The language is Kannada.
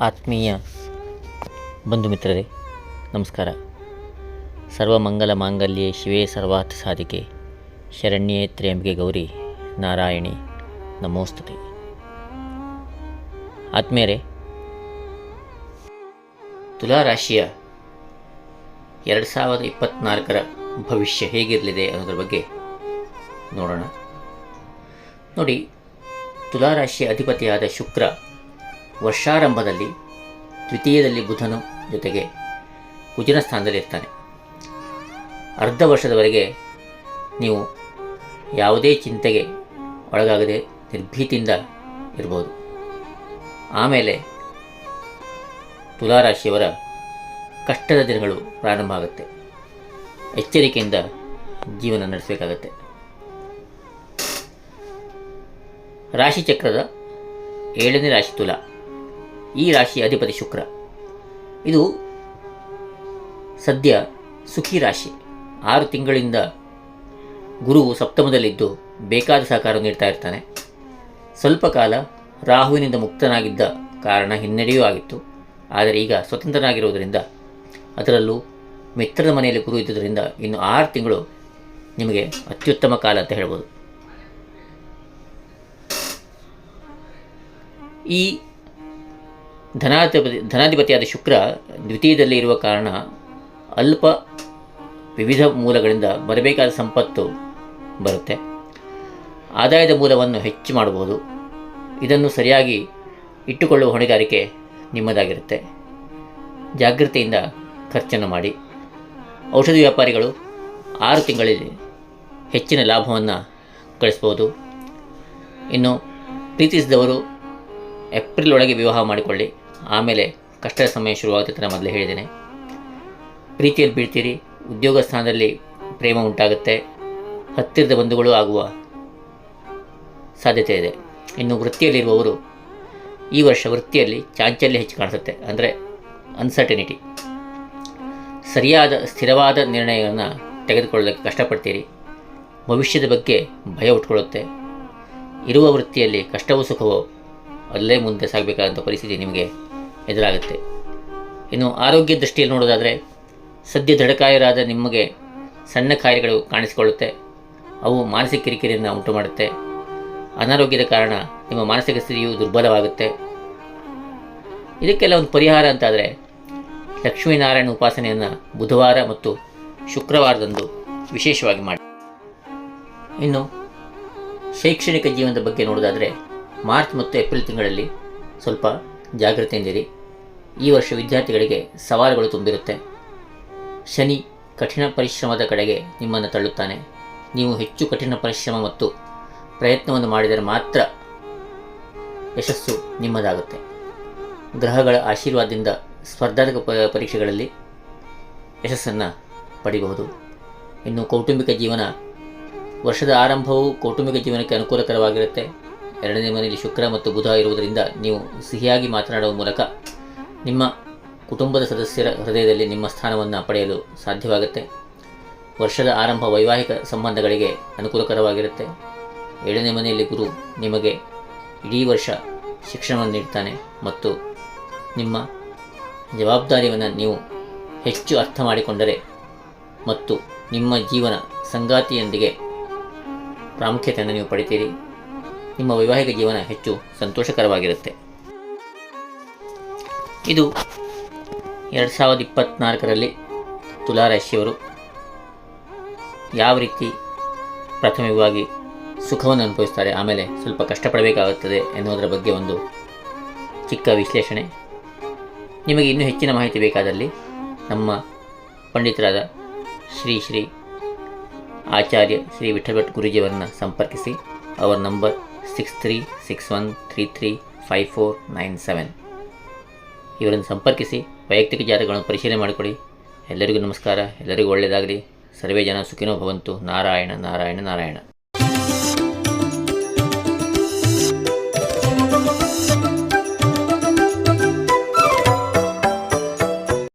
ಆತ್ಮೀಯ ಬಂಧು ಮಿತ್ರರೇ, ನಮಸ್ಕಾರ. ಸರ್ವಮಂಗಲ ಮಾಂಗಲ್ಯ ಶಿವೇ ಸರ್ವಾರ್ಥ ಸಾಧಿಕೆ. ಶರಣ್ಯೇ ತ್ರ್ಯಂಬಿಕೆ ಗೌರಿ ನಾರಾಯಣಿ, ನಮೋಸ್ತುತಿ. ಆತ್ಮೀಯರೇ, ತುಲಾರಾಶಿಯ ಎರಡು ಸಾವಿರದ ಇಪ್ಪತ್ತ್ನಾಲ್ಕರ ಭವಿಷ್ಯ ಹೇಗಿರಲಿದೆ ಅನ್ನೋದ್ರ ಬಗ್ಗೆ ನೋಡೋಣ. ನೋಡಿ, ತುಲಾರಾಶಿಯ ಅಧಿಪತಿಯಾದ ಶುಕ್ರ ವರ್ಷಾರಂಭದಲ್ಲಿ ದ್ವಿತೀಯದಲ್ಲಿ ಬುಧನು ಜೊತೆಗೆ ಕುಜಿನ ಸ್ಥಾನದಲ್ಲಿ ಇರ್ತಾನೆ. ಅರ್ಧ ವರ್ಷದವರೆಗೆ ನೀವು ಯಾವುದೇ ಚಿಂತೆಗೆ ಒಳಗಾಗದೆ ನಿರ್ಭೀತಿಯಿಂದ ಇರ್ಬೋದು. ಆಮೇಲೆ ತುಲಾರಾಶಿಯವರ ಕಷ್ಟದ ದಿನಗಳು ಪ್ರಾರಂಭ ಆಗುತ್ತೆ. ಎಚ್ಚರಿಕೆಯಿಂದ ಜೀವನ ನಡೆಸಬೇಕಾಗತ್ತೆ. ರಾಶಿಚಕ್ರದ ಏಳನೇ ರಾಶಿ ತುಲಾ. ಈ ರಾಶಿಯ ಅಧಿಪತಿ ಶುಕ್ರ. ಇದು ಸದ್ಯ ಸುಖಿ ರಾಶಿ. ಆರು ತಿಂಗಳಿಂದ ಗುರುವು ಸಪ್ತಮದಲ್ಲಿದ್ದು ಬೇಕಾದ ಸಹಕಾರ ನೀಡ್ತಾ ಇರ್ತಾನೆ. ಸ್ವಲ್ಪ ಕಾಲ ರಾಹುವಿನಿಂದ ಮುಕ್ತನಾಗಿದ್ದ ಕಾರಣ ಹಿನ್ನಡೆಯೂ ಆಗಿತ್ತು. ಆದರೆ ಈಗ ಸ್ವತಂತ್ರನಾಗಿರುವುದರಿಂದ, ಅದರಲ್ಲೂ ಮಿತ್ರದ ಮನೆಯಲ್ಲಿ ಗುರು ಇದ್ದುದರಿಂದ ಇನ್ನು ಆರು ತಿಂಗಳು ನಿಮಗೆ ಅತ್ಯುತ್ತಮ ಕಾಲ ಅಂತ ಹೇಳ್ಬೋದು. ಈ ಧನಾಧಿಪತಿ, ಧನಾಧಿಪತಿಯಾದ ಶುಕ್ರ ದ್ವಿತೀಯದಲ್ಲಿ ಇರುವ ಕಾರಣ ಅಲ್ಪ ವಿವಿಧ ಮೂಲಗಳಿಂದ ಬರಬೇಕಾದ ಸಂಪತ್ತು ಬರುತ್ತೆ. ಆದಾಯದ ಮೂಲವನ್ನು ಹೆಚ್ಚು ಮಾಡಬಹುದು. ಇದನ್ನು ಸರಿಯಾಗಿ ಇಟ್ಟುಕೊಳ್ಳುವ ಹೊಣೆಗಾರಿಕೆ ನಿಮ್ಮದಾಗಿರುತ್ತೆ. ಜಾಗೃತಿಯಿಂದ ಖರ್ಚನ್ನು ಮಾಡಿ. ಔಷಧಿ ವ್ಯಾಪಾರಿಗಳು ಆರು ತಿಂಗಳಲ್ಲಿ ಹೆಚ್ಚಿನ ಲಾಭವನ್ನು ಗಳಿಸ್ಬೋದು ಇನ್ನು ಪ್ರೀತಿಸಿದವರು ಏಪ್ರಿಲ್ ಒಳಗೆ ವಿವಾಹ ಮಾಡಿಕೊಳ್ಳಿ. ಆಮೇಲೆ ಕಷ್ಟದ ಸಮಯ ಶುರುವಾಗುತ್ತೆ ನಾನು ಮೊದಲೇ ಹೇಳಿದ್ದೇನೆ. ಪ್ರೀತಿಯಲ್ಲಿ ಬೀಳ್ತೀರಿ, ಉದ್ಯೋಗ ಸ್ಥಾನದಲ್ಲಿ ಪ್ರೇಮ ಉಂಟಾಗುತ್ತೆ, ಹತ್ತಿರದ ಬಂಧುಗಳು ಆಗುವ ಸಾಧ್ಯತೆ ಇದೆ. ಇನ್ನು ವೃತ್ತಿಯಲ್ಲಿರುವವರು ಈ ವರ್ಷ ವೃತ್ತಿಯಲ್ಲಿ ಚಾಂಚಲ್ಯ ಹೆಚ್ಚು ಕಾಣಿಸುತ್ತೆ, ಅಂದರೆ ಅನ್ಸರ್ಟಿನಿಟಿ ಸರಿಯಾದ, ಸ್ಥಿರವಾದ ನಿರ್ಣಯಗಳನ್ನು ತೆಗೆದುಕೊಳ್ಳೋದಕ್ಕೆ ಕಷ್ಟಪಡ್ತೀರಿ. ಭವಿಷ್ಯದ ಬಗ್ಗೆ ಭಯ ಉಟ್ಕೊಳ್ಳುತ್ತೆ. ಇರುವ ವೃತ್ತಿಯಲ್ಲಿ ಕಷ್ಟವೋ ಸುಖವೋ ಅಲ್ಲೇ ಮುಂದೆ ಸಾಗಬೇಕಾದಂಥ ಪರಿಸ್ಥಿತಿ ನಿಮಗೆ ಎದುರಾಗುತ್ತೆ. ಇನ್ನು ಆರೋಗ್ಯ ದೃಷ್ಟಿಯಲ್ಲಿ ನೋಡೋದಾದರೆ, ಸದ್ಯ ದೃಢಕಾಯರಾದ ನಿಮಗೆ ಸಣ್ಣ ಕಾಯಿಲೆಗಳು ಕಾಣಿಸಿಕೊಳ್ಳುತ್ತೆ. ಅವು ಮಾನಸಿಕ ಕಿರಿಕಿರಿಯನ್ನು ಉಂಟು ಮಾಡುತ್ತೆ ಅನಾರೋಗ್ಯದ ಕಾರಣ ನಿಮ್ಮ ಮಾನಸಿಕ ಸ್ಥಿತಿಯು ದುರ್ಬಲವಾಗುತ್ತೆ. ಇದಕ್ಕೆಲ್ಲ ಒಂದು ಪರಿಹಾರ ಅಂತಾದರೆ, ಲಕ್ಷ್ಮೀನಾರಾಯಣ ಉಪಾಸನೆಯನ್ನು ಬುಧವಾರ ಮತ್ತು ಶುಕ್ರವಾರದಂದು ವಿಶೇಷವಾಗಿ ಮಾಡಿ. ಇನ್ನು ಶೈಕ್ಷಣಿಕ ಜೀವನದ ಬಗ್ಗೆ ನೋಡೋದಾದರೆ, ಮಾರ್ಚ್ ಮತ್ತು ಏಪ್ರಿಲ್ ತಿಂಗಳಲ್ಲಿ ಸ್ವಲ್ಪ ಜಾಗೃತೆಯಿಂದಿರಿ ಈ ವರ್ಷ ವಿದ್ಯಾರ್ಥಿಗಳಿಗೆ ಸವಾಲುಗಳು ತುಂಬಿರುತ್ತೆ. ಶನಿ ಕಠಿಣ ಪರಿಶ್ರಮದ ಕಡೆಗೆ ನಿಮ್ಮನ್ನು ತಳ್ಳುತ್ತಾನೆ. ನೀವು ಹೆಚ್ಚು ಕಠಿಣ ಪರಿಶ್ರಮ ಮತ್ತು ಪ್ರಯತ್ನವನ್ನು ಮಾಡಿದರೆ ಮಾತ್ರ ಯಶಸ್ಸು ನಿಮ್ಮದಾಗುತ್ತೆ. ಗ್ರಹಗಳ ಆಶೀರ್ವಾದದಿಂದ ಸ್ಪರ್ಧಾತ್ಮಕ ಪರೀಕ್ಷೆಗಳಲ್ಲಿ ಯಶಸ್ಸನ್ನು ಪಡಿಬಹುದು. ಇನ್ನು ಕೌಟುಂಬಿಕ ಜೀವನ, ವರ್ಷದ ಆರಂಭವು ಕೌಟುಂಬಿಕ ಜೀವನಕ್ಕೆ ಅನುಕೂಲಕರವಾಗಿರುತ್ತೆ. ಎರಡನೇ ಮನೆಯಲ್ಲಿ ಶುಕ್ರ ಮತ್ತು ಬುಧ ಇರುವುದರಿಂದ ನೀವು ಸಿಹಿಯಾಗಿ ಮಾತನಾಡುವ ಮೂಲಕ ನಿಮ್ಮ ಕುಟುಂಬದ ಸದಸ್ಯರ ಹೃದಯದಲ್ಲಿ ನಿಮ್ಮ ಸ್ಥಾನವನ್ನು ಪಡೆಯಲು ಸಾಧ್ಯವಾಗುತ್ತೆ. ವರ್ಷದ ಆರಂಭ ವೈವಾಹಿಕ ಸಂಬಂಧಗಳಿಗೆ ಅನುಕೂಲಕರವಾಗಿರುತ್ತೆ. ಏಳನೇ ಮನೆಯಲ್ಲಿ ಗುರು ನಿಮಗೆ ಇಡೀ ವರ್ಷ ಶಿಕ್ಷಣವನ್ನು ನೀಡ್ತಾನೆ ಮತ್ತು ನಿಮ್ಮ ಜವಾಬ್ದಾರಿಯನ್ನು ನೀವು ಹೆಚ್ಚು ಅರ್ಥ ಮಾಡಿಕೊಂಡರೆ ಮತ್ತು ನಿಮ್ಮ ಜೀವನ ಸಂಗಾತಿಯೊಂದಿಗೆ ಪ್ರಾಮುಖ್ಯತೆಯನ್ನು ನೀವು ಪಡಿತೀರಿ. ನಿಮ್ಮ ವೈವಾಹಿಕ ಜೀವನ ಹೆಚ್ಚು ಸಂತೋಷಕರವಾಗಿರುತ್ತೆ. ಇದು ಎರಡು ಸಾವಿರದ ಇಪ್ಪತ್ತ್ನಾಲ್ಕರಲ್ಲಿ ತುಲಾರಾಶಿಯವರು ಯಾವ ರೀತಿ ಪ್ರಾಥಮಿಕವಾಗಿ ಸುಖವನ್ನು ಅನುಭವಿಸ್ತಾರೆ, ಆಮೇಲೆ ಸ್ವಲ್ಪ ಕಷ್ಟಪಡಬೇಕಾಗುತ್ತದೆ ಎನ್ನುವುದರ ಬಗ್ಗೆ ಒಂದು ಚಿಕ್ಕ ವಿಶ್ಲೇಷಣೆ. ನಿಮಗೆ ಇನ್ನೂ ಹೆಚ್ಚಿನ ಮಾಹಿತಿ ಬೇಕಾದಲ್ಲಿ ನಮ್ಮ ಪಂಡಿತರಾದ ಶ್ರೀ ಶ್ರೀ ಆಚಾರ್ಯ ಶ್ರೀ ವಿಠಲ್ಭಟ್ ಗುರೂಜಿಯವರನ್ನು ಸಂಪರ್ಕಿಸಿ. ಅವರ number six three six one three three five four nine seven. ಇವರನ್ನು ಸಂಪರ್ಕಿಸಿ ವೈಯಕ್ತಿಕ ಜಾತಕಗಳನ್ನು ಪರಿಶೀಲನೆ ಮಾಡಿಕೊಡಿ. ಎಲ್ಲರಿಗೂ ನಮಸ್ಕಾರ. ಎಲ್ಲರಿಗೂ ಒಳ್ಳೆಯದಾಗಲಿ. ಸರ್ವೇ ಜನ ಸುಖಿನೋ ಭವಂತು. ನಾರಾಯಣ ನಾರಾಯಣ ನಾರಾಯಣ.